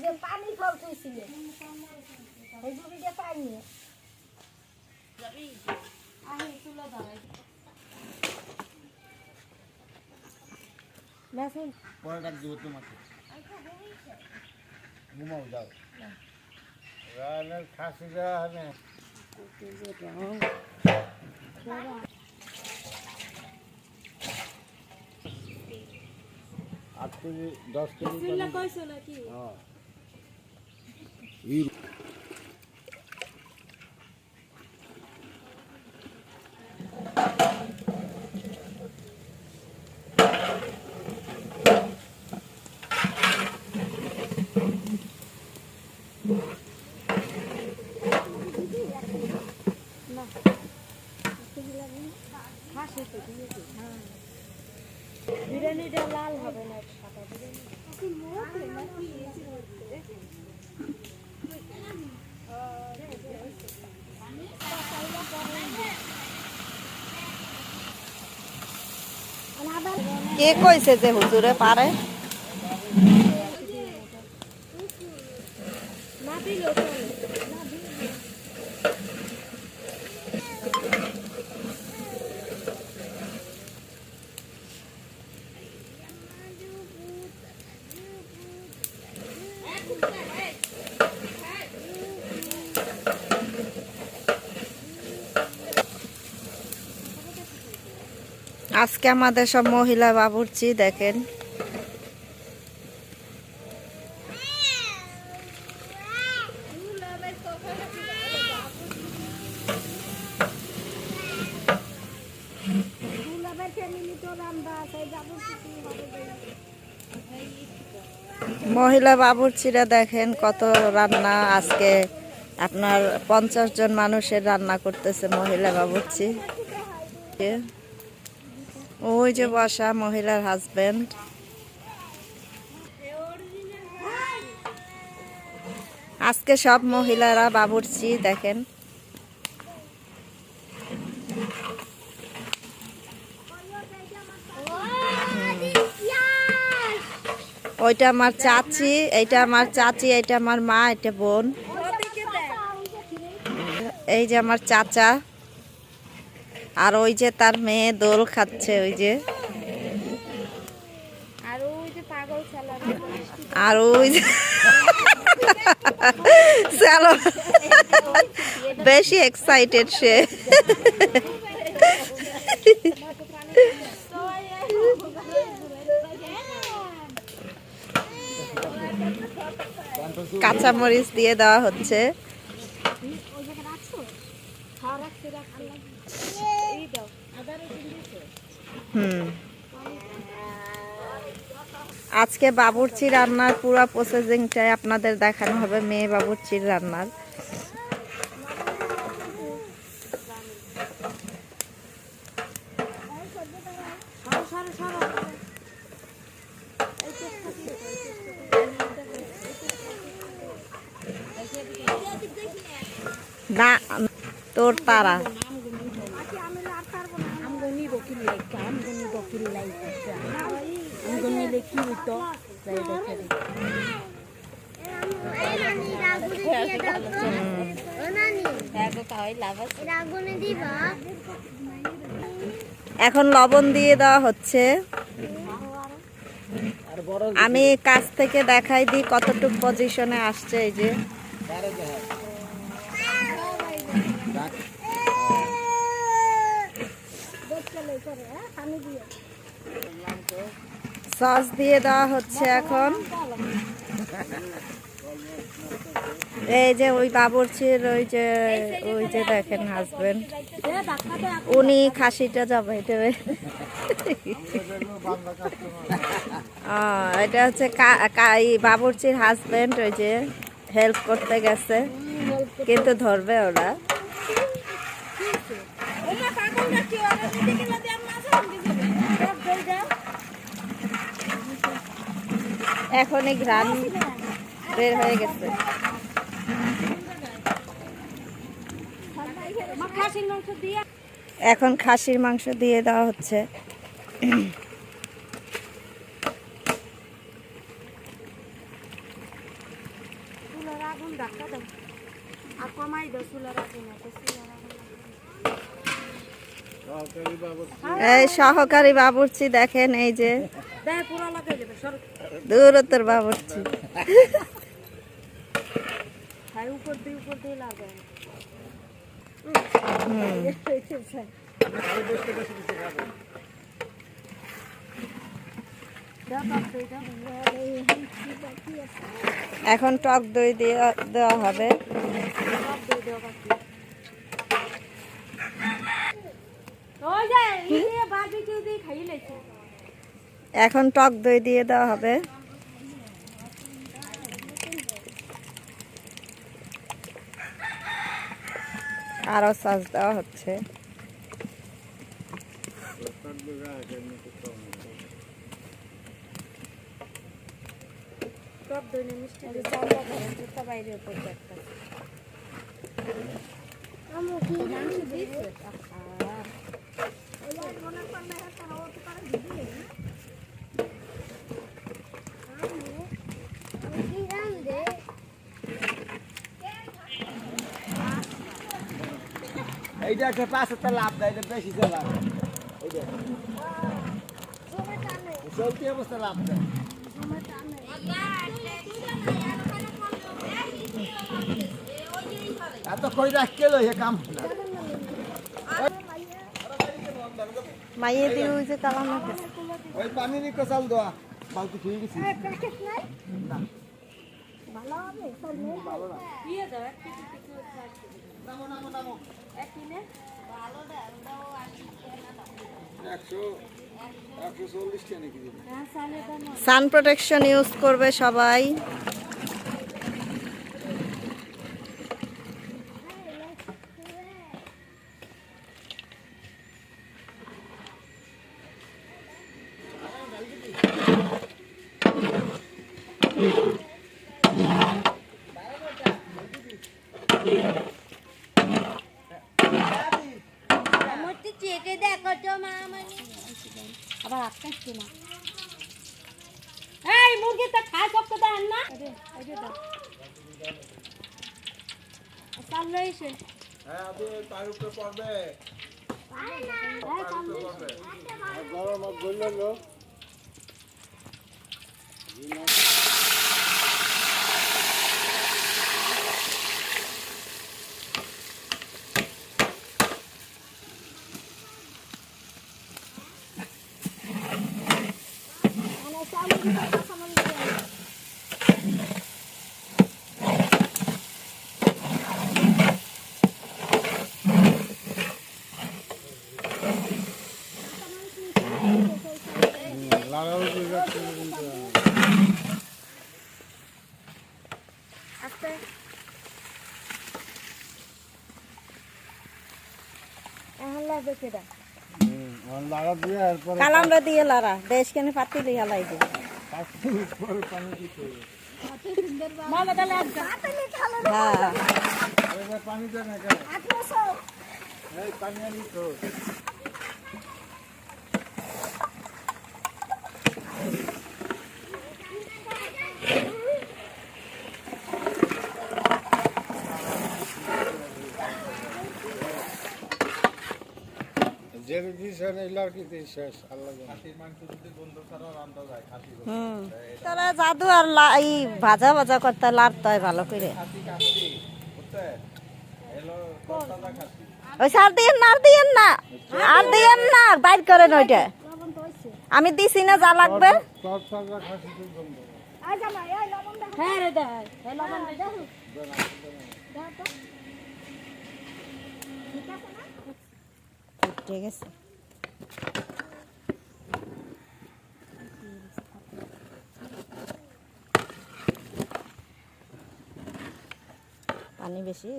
যে পানি পৌঁছেছিল এই বুড়িটা পানি। পরে ডাক দিব তোমাকে। ঘুমাও যাও। রানের খাসিটা হানে আট কেজি দশ কেজি হ্যাঁ এই বিরিয়ানিটা লাল হবে না সাদা বিরিয়ানি কে কইছে যে হুজুরে পারে না দিলেও চলে আজকে আমাদের সব মহিলা বাবুর্চি, দেখেন। মহিলা বাবুর্চিরা দেখেন কত রান্না আজকে। আপনার পঞ্চাশ জন মানুষের রান্না করতেছে মহিলা বাবুর্চি। ওই যে বসা, মহিলার হাজবেন্ড আজকে সব মহিলারা বাবুর্চি, দেখেন। ওইটা আমার চাচি, এইটা আমার চাচি, এইটা আমার মা এটা বোন। এই যে আমার চাচা। আর ওই যে তার মেয়ে দোল খাচ্ছে ওই যে। আর ওই যে চলো বেশি এক্সাইটেড সে। কাঁচামরিচ দিয়ে দেওয়া হচ্ছে। হুম। আজকে বাবুর্চি রান্নার পুরো প্রসেসিংটাই আপনাদের দেখানো হবে, মেয়ে বাবুর্চির রান্নার। না, তোর তারা। দেখে দিই এখন লবণ দিয়ে দেওয়া হচ্ছে। আমি কাছ থেকে দেখাই দিই কতটুক পজিশনে আসছে এই যে। ডাক সস দিয়ে দেওয়া হচ্ছে এখন। এই যে ওই বাবুর্চির ওই যে ওই যে দেখেন হাজবেন্ড উনি খাসিটা যাবে দেবে। এটা হচ্ছে বাবুর্চির হাজবেন্ড ওই যে হেল্প করতে গেছে। কিন্তু ধরবে ওরা। এখন এই ঘ্রাণ বের হয়ে গেছে। এখন খাসির মাংস দিয়ে দেওয়া হচ্ছে। আগুন আর কমাই চুলার আগুন। এই সহকারী বাবুর্চি দেখেন এই যে দূরত্বের বাবুর্চি। এখন টক দই দিয়ে দেওয়া হবে ওই যে এই বারবিকিউ দিয়ে খাই লেছে এখন টক দই দিয়ে দেওয়া হবে। আরও সস দেওয়া হচ্ছে। বাইরে উপর একটা আমু কি মাংস দিছে আহা এইটা একটা পাঁচ হাজার লাভ দেয়, এটা বেশি লাভ। এইটা চলতি অবস্থা লাভ দেয়। এত কই রাখ কেলো, এ কাম না। মাইয়ে দিয়ে ওই যে কালাম ওই পানি নিকো চাল দেওয়া বালতি খেয়ে গেছি। দিয়ে হ্যাঁ দাম সান প্রোটেকশন ইউজ করবে সবাই। চেটে দেখো তো মা মানে আবার এই মুরগি তো খায় সব তো দেন না। চাললো এসে হ্যাঁ আপনি তার উপরে পড়বে। হ্যাঁ গরম লাগবে দিয়ে এরপরে কালামরা দিয়ে লারা দেশ কেন পাতি দিয়ে হালাই আজকে হ্যাঁ। এবার পানি দেন না কেন এই পানি আনি তো যেটা দিয়েছেন এই লড়কিতে শেষ আল্লাহ তারা জাদু আর লা- এই ভাজা ভাজা করতে লাড়তে হয় ভালো করে। ওই সার দিয়েন না আর দিয়েন না আর দিয়েন না বাইর করেন ওইটা। আমি দিছি না যা লাগবে। হ্যাঁ রে দেখ। লবণ দে ঠিক আছে উঠে গেছে। পানি বেশি?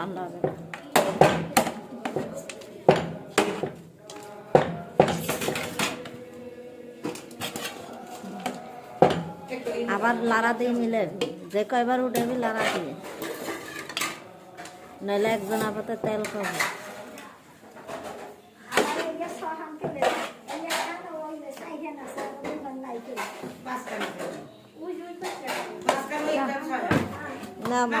ঠান্ডা হবে না আবার লাড়া দিয়ে মিলে। যে কয়বার উঠেবি লাড়া দিয়ে। নইলে একজন আপাতত তেল খাবে। না, মা।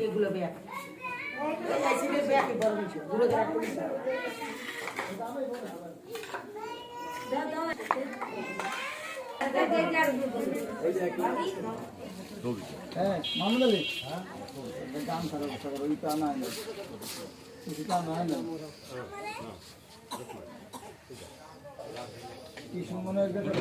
এগুলো ব্যাগ এই ব্যাগ বড় হ্যাঁ মামুন গান ছাড়া বসা করো ওই টানা আইন কিছু টানা আইন কি সুমনের কাছে